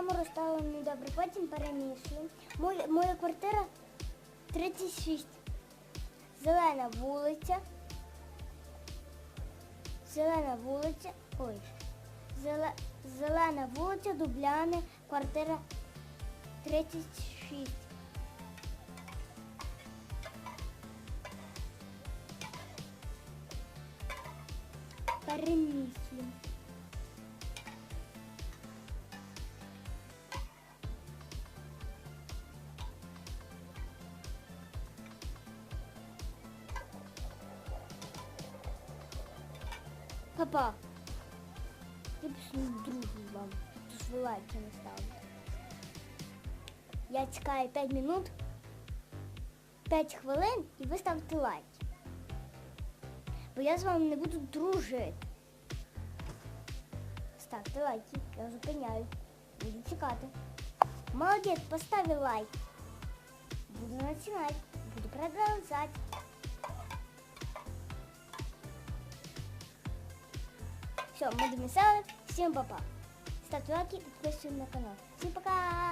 прямо розставлені добре. Потім перемішуємо. Моя, моя квартира 36. Зелена вулиця. Зелена вулиця. Ой. Зеле, зелена вулиця, Дубляни, квартира 36. Переміслюємо. Папа, я не дружу вам, тож ви лайки не. Я чекаю 5 минут, 5 хвилин і ви ставите лайки. Бо я з вами не буду дружити. Ставте лайки, я зупиняю. Буду чекати. Молодець, поставив лайк. Буду починати, буду продовжати. Все, мы домисали. Всем папа. Ставьте лайки, подписывайтесь на канал. Всем пока.